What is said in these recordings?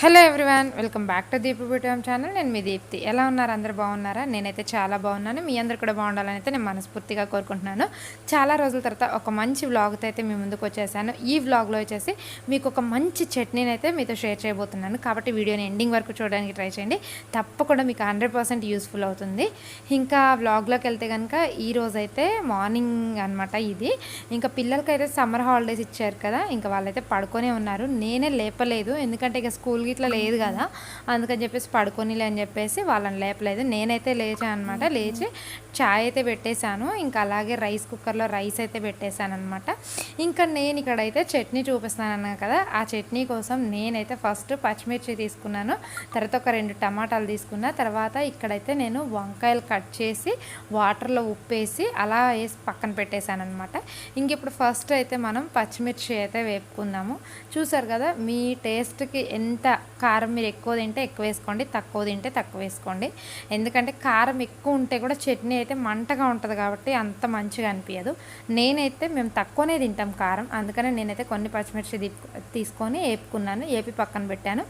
Hello everyone welcome back to Deepu beauty M channel. నేను మీ దీప్తి. ఎలా ఉన్నారు? అందరు బాగున్నారా? నేనైతే చాలా బాగున్నాను. మీ అందరు కూడా బాగుండాలని అయితే నేను మనస్ఫూర్తిగా కోరుకుంటున్నాను. చాలా రోజుల తర్వాత ఒక మంచి వ్లాగ్తో అయితే మీ ముందుకు వచ్చేసాను. ఈ వ్లాగ్లో వచ్చేసి మీకు ఒక మంచి చట్నీని అయితే మీతో షేర్ చేయబోతున్నాను. కాబట్టి వీడియోని ఎండింగ్ వరకు చూడడానికి ట్రై చేయండి. తప్పకుండా మీకు హండ్రెడ్ పర్సెంట్ యూస్ఫుల్ అవుతుంది. ఇంకా వ్లాగ్లోకి వెళ్తే కనుక ఈ రోజైతే మార్నింగ్ అనమాట ఇది. ఇంకా పిల్లలకైతే సమ్మర్ హాలిడేస్ ఇచ్చారు కదా. ఇంకా వాళ్ళైతే పడుకొనే ఉన్నారు. నేనే లేపలేదు. ఎందుకంటే ఇక స్కూల్ ఇట్లా లేదు కదా. అందుకని చెప్పేసి పడుకోనిలే అని చెప్పేసి వాళ్ళని లేపలేదు. నేనైతే లేచాను అనమాట లేచి చాయ్ అయితే పెట్టేశాను. ఇంకా అలాగే రైస్ కుక్కర్లో రైస్ అయితే పెట్టేశాను అనమాట ఇంకా నేను ఇక్కడైతే చట్నీ చూపిస్తాను అన్నా కదా. ఆ చట్నీ కోసం నేనైతే ఫస్ట్ పచ్చిమిర్చి తీసుకున్నాను. తర్వాత ఒక రెండు టమాటాలు తీసుకున్నా. తర్వాత ఇక్కడైతే నేను వంకాయలు కట్ చేసి వాటర్లో ఉప్పేసి అలా వేసి పక్కన పెట్టేశాను అనమాట ఇంక ఇప్పుడు ఫస్ట్ అయితే మనం పచ్చిమిర్చి అయితే వేపుకుందాము. చూసారు కదా మీ టేస్ట్కి ఎంత కారం మీరు ఎక్కువ తింటే ఎక్కువ వేసుకోండి తక్కువ తింటే తక్కువ వేసుకోండి. ఎందుకంటే కారం ఎక్కువ ఉంటే కూడా చట్నీ అయితే మంటగా ఉంటుంది కాబట్టి అంత మంచిగా అనిపించదు నేనైతే మేము తక్కువనే తింటాం కారం అందుకనే నేనైతే కొన్ని పచ్చిమిర్చి తీసుకొని వేపుకున్నాను వేపి పక్కన పెట్టాను.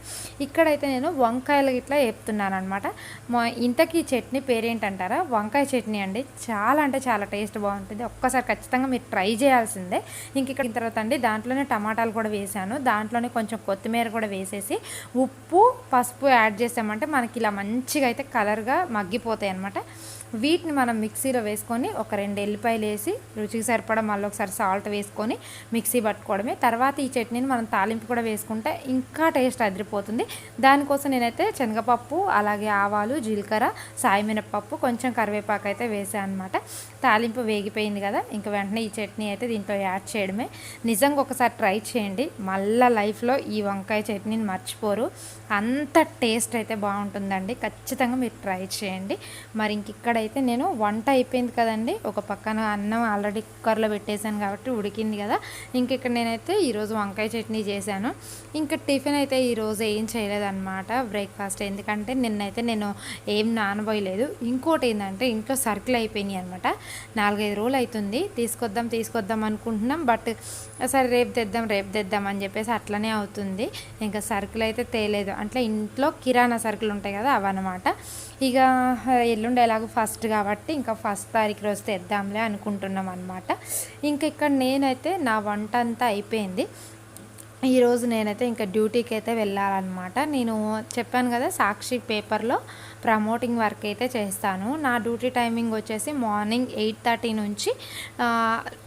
ఇక్కడైతే నేను వంకాయలు ఇట్లా వేపుతున్నాను అనమాట మా ఇంతకీ చట్నీ పేరేంటంటారా? వంకాయ చట్నీ అండి. చాలా అంటే చాలా టేస్ట్ బాగుంటుంది. ఒక్కసారి ఖచ్చితంగా మీరు ట్రై చేయాల్సిందే. ఇంక ఇక్కడ తర్వాత అండి దాంట్లోనే టమాటాలు కూడా వేసాను దాంట్లోనే కొంచెం కొత్తిమీర కూడా వేసేసి ఉప్పు పసుపు యాడ్ చేసామంటే మనకి ఇలా మంచిగా అయితే కలర్గా మగ్గిపోతాయి అనమాట వీటిని మనం మిక్సీలో వేసుకొని ఒక రెండు ఎల్లిపాయలు వేసి రుచికి సరిపడా మళ్ళీ ఒకసారి సాల్ట్ వేసుకొని మిక్సీ పట్టుకోవడమే. తర్వాత ఈ చట్నీని మనం తాలింపు కూడా వేసుకుంటే ఇంకా టేస్ట్ అదిరిపోతుంది. దానికోసం నేనైతే శనగపప్పు అలాగే ఆవాలు జీలకర్ర సాయి మినపప్పు కొంచెం కరివేపాకు అయితే వేసాను అనమాట తాలింపు వేగిపోయింది కదా ఇంకా వెంటనే ఈ చట్నీ అయితే దీంట్లో యాడ్ చేయడమే. నిజంగా ఒకసారి ట్రై చేయండి. మళ్ళా లైఫ్లో ఈ వంకాయ చట్నీని మర్చిపోరు. అంత టేస్ట్ అయితే బాగుంటుందండి. ఖచ్చితంగా మీరు ట్రై చేయండి. మరి ఇంక ఇక్కడైతే నేను వంట అయిపోయింది కదండి. ఒక పక్కన అన్నం ఆల్రెడీ కుక్కర్లో పెట్టేశాను కాబట్టి ఉడికింది కదా. ఇంక ఇక్కడ నేనైతే ఈరోజు వంకాయ చట్నీ చేశాను. ఇంకా టిఫిన్ అయితే ఈరోజు ఏం చేయలేదన్నమాట బ్రేక్ఫాస్ట్. ఎందుకంటే నిన్నైతే నేను ఏం నానబోయలేదు. ఇంకోటి ఏంటంటే ఇంట్లో సర్కిల్ అయిపోయినాయి అనమాట నాలుగైదు రోజులు అవుతుంది తీసుకొద్దాం తీసుకొద్దాం అనుకుంటున్నాం. బట్ సరే రేపు తెద్దాం రేపు తెద్దాం అని చెప్పేసి అట్లనే అవుతుంది. ఇంకా సరుకులు అయితే తేలేదు. అంటే ఇంట్లో కిరాణా సరుకులు ఉంటాయి కదా అవన్నమాట ఇక ఎల్లుండి ఎలాగో ఫస్ట్ ఫస్ట్ కాబట్టి ఇంకా ఫస్ట్ తారీఖు రోజు తెద్దాంలే అనుకుంటున్నాం అనమాట ఇంకా ఇక్కడ నేనైతే నా వంట అంతా అయిపోయింది. ఈరోజు నేనైతే ఇంకా డ్యూటీకి అయితే వెళ్ళాలన్నమాట. నేను చెప్పాను కదా సాక్షి పేపర్లో ప్రమోటింగ్ వర్క్ అయితే చేస్తాను. నా డ్యూటీ టైమింగ్ వచ్చేసి మార్నింగ్ ఎయిట్ థర్టీ నుంచి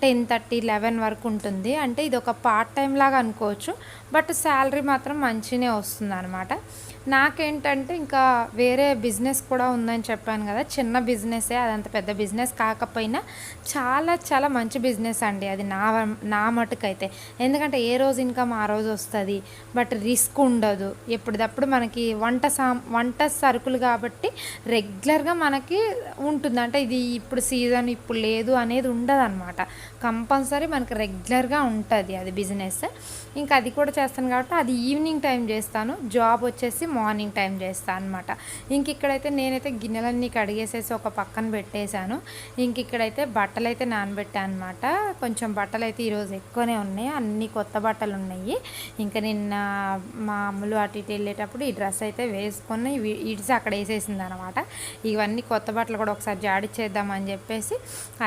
టెన్ థర్టీ లెవెన్ వరకు ఉంటుంది. అంటే ఇది ఒక పార్ట్ టైం లాగా అనుకోవచ్చు. బట్ శాలరీ మాత్రం మంచినే వస్తుంది అనమాట నాకేంటంటే ఇంకా వేరే బిజినెస్ కూడా ఉందని చెప్పాను కదా. చిన్న బిజినెసే అదంత పెద్ద బిజినెస్ కాకపోయినా చాలా చాలా మంచి బిజినెస్ అండి అది నా నా మటుకైతే. ఎందుకంటే ఏ రోజు ఇన్కమ్ ఆ రోజు వస్తుంది. బట్ రిస్క్ ఉండదు. ఎప్పటిదప్పుడు మనకి వంట సా వంట సరుకులు కాబట్టి కాబట్టి రెగ్యులర్గా మనకి ఉంటుంది. అంటే ఇది ఇప్పుడు సీజన్ ఇప్పుడు లేదు అనేది ఉండదు అనమాట కంపల్సరీ మనకి రెగ్యులర్గా ఉంటుంది అది బిజినెస్. ఇంకా అది కూడా చేస్తాను కాబట్టి అది ఈవినింగ్ టైం చేస్తాను. జాబ్ వచ్చేసి మార్నింగ్ టైం చేస్తాను అనమాట ఇంక ఇక్కడైతే నేనైతే గిన్నెలన్నీ కడిగేసేసి ఒక పక్కన పెట్టేశాను. ఇంక ఇక్కడైతే బట్టలు అయితే నానబెట్టాను అనమాట కొంచెం బట్టలు అయితే ఈరోజు ఎక్కువనే ఉన్నాయి. అన్ని కొత్త బట్టలు ఉన్నాయి. ఇంకా నిన్న మా అమ్ములు అటు ఇటు వెళ్ళేటప్పుడు ఈ డ్రెస్ అయితే వేసుకొని ఇడిసి అక్కడ వేసేసింది అనమాట ఇవన్నీ కొత్త బట్టలు కూడా ఒకసారి జాడిచ్చేద్దామని చెప్పేసి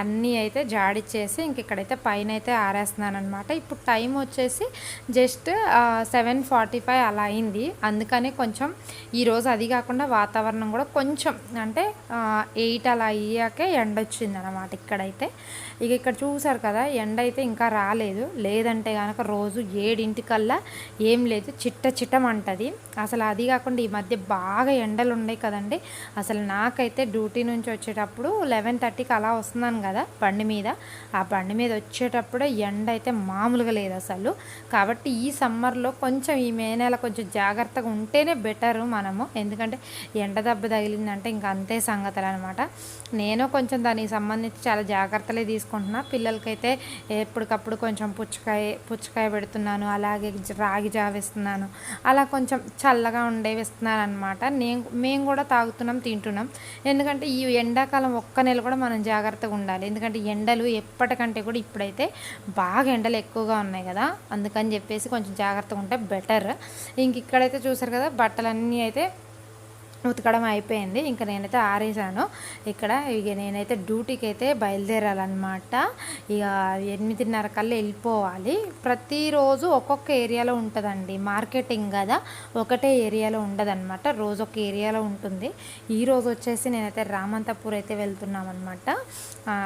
అన్నీ అయితే జాడిచ్చేసి ఇంక ఇక్కడైతే పైన అయితే ఆరేస్తున్నాను అనమాట ఇప్పుడు టైం వచ్చేసి జస్ట్ సెవెన్ ఫార్టీ ఫైవ్ అలా అయింది. అందుకనే కొంచెం ఈరోజు అది కాకుండా వాతావరణం కూడా కొంచెం అంటే ఎయిట్ అలా అయ్యాకే ఎండ వచ్చింది అనమాట ఇక్కడైతే. ఇక ఇక్కడ చూసారు కదా ఎండ అయితే ఇంకా రాలేదు. లేదంటే కనుక రోజు ఏడింటికల్లా ఏం లేదు. చిట్ట చిట్టమంటది అసలు అది కాకుండా ఈ మధ్య బాగా ఎండలు ఉన్నాయి కదా. కదండి. అసలు నాకైతే డ్యూటీ నుంచి వచ్చేటప్పుడు లెవెన్ థర్టీకి అలా వస్తున్నాను కదా బండి మీద. ఆ బండి మీద వచ్చేటప్పుడే ఎండ అయితే మామూలుగా లేదు అసలు. కాబట్టి ఈ సమ్మర్లో కొంచెం ఈ మే నెల కొంచెం జాగ్రత్తగా ఉంటేనే బెటరు మనము. ఎందుకంటే ఎండ దెబ్బ తగిలిందంటే ఇంకా అంతే సంగతులు అనమాట నేను కొంచెం దానికి సంబంధించి చాలా జాగ్రత్తలే తీసుకుంటున్నా. పిల్లలకైతే ఎప్పటికప్పుడు కొంచెం పుచ్చకాయ పుచ్చకాయ పెడుతున్నాను. అలాగే రాగి జావేస్తున్నాను అలా కొంచెం చల్లగా ఉండేవి ఇస్తున్నాను అనమాట నేను మేము కూడా తాగుతున్నాం తింటున్నాం. ఎందుకంటే ఈ ఎండాకాలం ఒక్క నెల కూడా మనం జాగ్రత్తగా ఉండాలి. ఎందుకంటే ఎండలు ఎప్పటికంటే కూడా ఇప్పుడైతే బాగా ఎండలు ఎక్కువగా ఉన్నాయి కదా. అందుకని చెప్పేసి కొంచెం జాగ్రత్తగా ఉంటే బెటర్. ఇంక ఇక్కడైతే చూసారు కదా బట్టలన్నీ అయితే ఉతకడం అయిపోయింది. ఇంకా నేనైతే ఆరేసాను. ఇక్కడ ఇక నేనైతే డ్యూటీకి అయితే బయలుదేరాలన్నమాట. ఇక ఎనిమిదిన్నర కల్లా వెళ్ళిపోవాలి. ప్రతిరోజు ఒక్కొక్క ఏరియాలో ఉంటుందండి. మార్కెటింగ్ కదా ఒకటే ఏరియాలో ఉండదన్నమాట. రోజు ఒక ఏరియాలో ఉంటుంది. ఈ రోజు వచ్చేసి నేనైతే రామంతపూర్ అయితే వెళ్తున్నాం అనమాట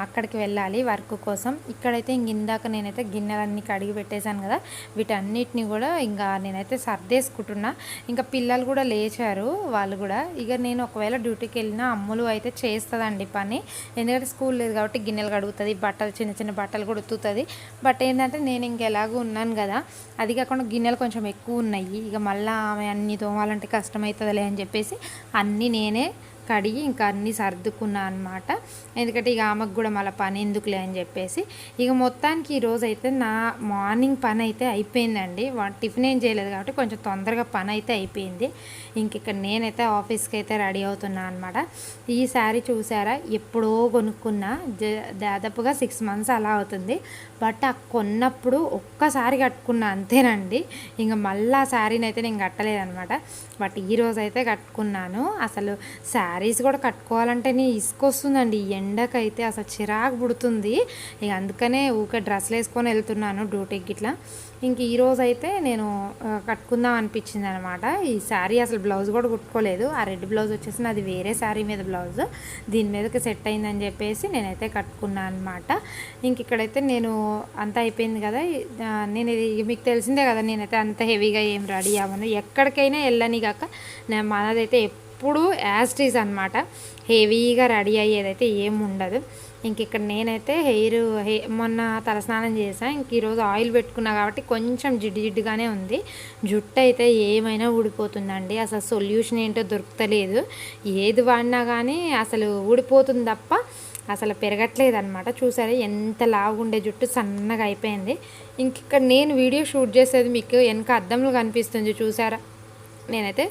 అక్కడికి వెళ్ళాలి వర్క్ కోసం. ఇక్కడైతే ఇంక ఇందాక నేనైతే గిన్నెలన్నీ కడిగి పెట్టేశాను కదా వీటన్నిటిని కూడా ఇంకా నేనైతే సర్దేసుకుంటున్నా. ఇంకా పిల్లలు కూడా లేచారు. వాళ్ళు కూడా ఇక నేను ఒకవేళ డ్యూటీకి వెళ్ళినా అమ్ములు అయితే చేస్తుందండి పని. ఎందుకంటే స్కూల్ లేదు కాబట్టి గిన్నెలు కడుగుతుంది బట్టలు చిన్న చిన్న బట్టలు కూడా బట్ ఏంటంటే నేను ఇంక ఉన్నాను కదా అది కాకుండా గిన్నెలు కొంచెం ఎక్కువ ఉన్నాయి. ఇక మళ్ళీ ఆమె అన్ని తోమాలంటే కష్టమవుతుందిలే అని చెప్పేసి అన్నీ నేనే కడిగి ఇంకా అన్నీ సర్దుకున్నా అనమాట ఎందుకంటే ఇక ఆమెకు కూడా మళ్ళీ పని ఎందుకులే అని చెప్పేసి. ఇక మొత్తానికి ఈరోజు అయితే నా మార్నింగ్ పని అయితే అయిపోయిందండి. వా- టిఫిన్ ఏం చేయలేదు కాబట్టి కొంచెం తొందరగా పని అయితే అయిపోయింది. ఇంక ఇక్కడ నేనైతే ఆఫీస్కి అయితే రెడీ అవుతున్నా అనమాట ఈ శారీ చూసారా? ఎప్పుడో కొనుక్కున్నా. దాదాపుగా సిక్స్ మంత్స్ అలా అవుతుంది. బట్ ఆ కొన్నప్పుడు ఒక్కసారి కట్టుకున్నా అంతేనండి. ఇంకా మళ్ళీ ఆ శారీని అయితే నేను కట్టలేదనమాట బట్ ఈ రోజు అయితే కట్టుకున్నాను. అసలు శారీస్ కూడా కట్టుకోవాలంటేనే ఇసుకొస్తుందండి ఈ ఎండకైతే అసలు చిరాకు పుడుతుంది. ఇక అందుకనే ఊకే డ్రెస్లు వేసుకొని వెళ్తున్నాను డ్యూటీకి ఇట్లా. ఇంక ఈరోజు అయితే నేను కట్టుకుందాం అనిపించింది అనమాట ఈ శారీ అసలు బ్లౌజ్ కూడా కుట్టుకోలేదు. ఆ రెడ్ బ్లౌజ్ వచ్చేసి నాది వేరే శారీ మీద బ్లౌజ్. దీని మీదకి సెట్ అయిందని చెప్పేసి నేనైతే కట్టుకున్నాను అనమాట ఇంక ఇక్కడైతే నేను అంతా అయిపోయింది కదా. నేను ఇది మీకు తెలిసిందే కదా నేనైతే అంత హెవీగా ఏం రెడీ అవ్వను. ఎక్కడికైనా వెళ్ళని కాక నేను మనదైతే ఎప్పుడు యాస్టీస్ అనమాట హెవీగా రెడీ అయ్యేదైతే ఏం ఉండదు. ఇంక ఇక్కడ నేనైతే హెయిర్ హే మొన్న తలస్నానం చేసాను ఇంక ఈరోజు ఆయిల్ పెట్టుకున్నా కాబట్టి కొంచెం జిడ్డు జిడ్డుగానే ఉంది. జుట్టు అయితే ఏమైనా ఊడిపోతుందండి. అసలు సొల్యూషన్ ఏంటో దొరుకుతలేదు. ఏది వాడినా కానీ అసలు ఊడిపోతుంది తప్ప అసలు పెరగట్లేదు అనమాట చూసారా ఎంత లావుండే జుట్టు సన్నగా అయిపోయింది. ఇంక ఇక్కడ నేను వీడియో షూట్ చేసేది మీకు వెనక అద్దంలో కనిపిస్తుంది. చూసారా? నేనైతే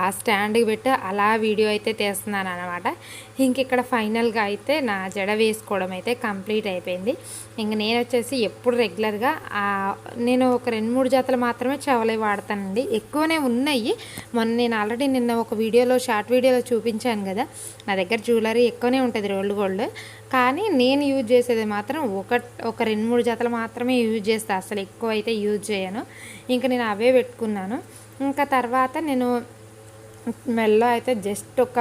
ఆ స్టాండ్కి పెట్టి అలా వీడియో అయితే తీస్తున్నాను అనమాట ఇంక ఇక్కడ ఫైనల్గా అయితే నా జడ వేసుకోవడం అయితే కంప్లీట్ అయిపోయింది. ఇంక నేను వచ్చేసి ఎప్పుడు రెగ్యులర్గా నేను ఒక రెండు మూడు జతలు మాత్రమే చవలే వాడతానండి. ఎక్కువనే ఉన్నాయి. మొన్న నేను ఆల్రెడీ నిన్న ఒక వీడియోలో షార్ట్ వీడియోలో చూపించాను కదా. నా దగ్గర జ్యువెలరీ ఎక్కువనే ఉంటుంది రోల్డ్ గోల్డ్. కానీ నేను యూజ్ చేసేది మాత్రం ఒక ఒక రెండు మూడు జతలు మాత్రమే యూజ్ చేస్తాను అసలు ఎక్కువ అయితే యూజ్ చేయను. ఇంకా నేను అవే పెట్టుకున్నాను. ఇంకా తర్వాత నేను మెల్లో అయితే జస్ట్ ఒక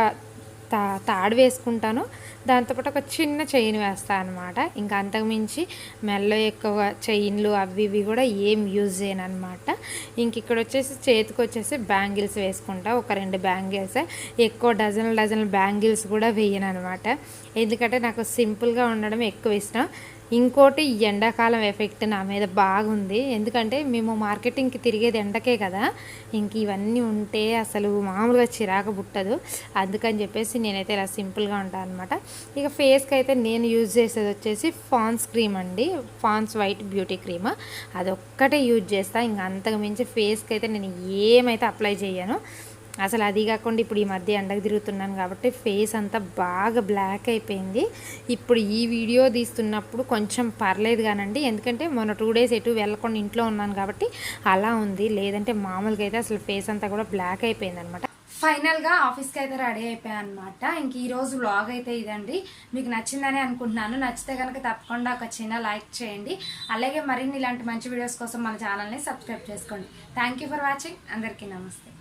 తా తాడు వేసుకుంటాను. దాంతోపాటు ఒక చిన్న చైన్ వేస్తాను అనమాట ఇంకా అంతకుమించి మెల్లో ఎక్కువ చైన్లు అవి ఇవి కూడా ఏం యూజ్ చేయను అనమాట ఇంక ఇక్కడ వచ్చేసి చేతికి వచ్చేసి బ్యాంగిల్స్ వేసుకుంటా. ఒక రెండు బ్యాంగిల్స్ ఎక్కువ డజన్ డజన్ బ్యాంగిల్స్ కూడా వేయను అనమాట ఎందుకంటే నాకు సింపుల్గా ఉండడం ఎక్కువ ఇష్టం. ఇంకోటి ఈ ఎండాకాలం ఎఫెక్ట్ నా మీద బాగుంది. ఎందుకంటే మేము మార్కెటింగ్కి తిరిగేది ఎండకే కదా. ఇంక ఇవన్నీ ఉంటే అసలు మామూలుగా చిరాకు పుట్టదు. అందుకని చెప్పేసి నేనైతే ఇలా సింపుల్గా ఉంటాను అనమాట ఇక ఫేస్కి అయితే నేను యూజ్ చేసేది వచ్చేసి ఫాన్స్ క్రీమ్ అండి. Pond's white beauty cream. అదొక్కటే యూజ్ చేస్తాను ఇంకా అంతకు మించి ఫేస్కి అయితే నేను ఏమైతే అప్లై చేయను. అసలు అది కాకుండా ఇప్పుడు ఈ మధ్య ఎండకు తిరుగుతున్నాను కాబట్టి ఫేస్ అంతా బాగా బ్లాక్ అయిపోయింది. ఇప్పుడు ఈ వీడియో తీస్తున్నప్పుడు కొంచెం పర్లేదు కానండి. ఎందుకంటే మొన్న టూ డేస్ ఎటు వెళ్ళకుండా ఇంట్లో ఉన్నాను కాబట్టి అలా ఉంది. లేదంటే మామూలుగా అయితే అసలు ఫేస్ అంతా కూడా బ్లాక్ అయిపోయింది అనమాట ఫైనల్గా ఆఫీస్కి అయితే రెడీ అయిపోయాను అనమాట ఇంక ఈరోజు బ్లాగ్ వ్లాగ్ అయితే ఇదండి. మీకు నచ్చిందని అనుకుంటున్నాను. నచ్చితే కనుక తప్పకుండా ఒక చిన్న లైక్ చేయండి. అలాగే మరిన్ని ఇలాంటి మంచి వీడియోస్ కోసం మన ఛానల్ని సబ్స్క్రైబ్ చేసుకోండి. థ్యాంక్ యూ ఫర్ వాచింగ్ అందరికీ నమస్తే.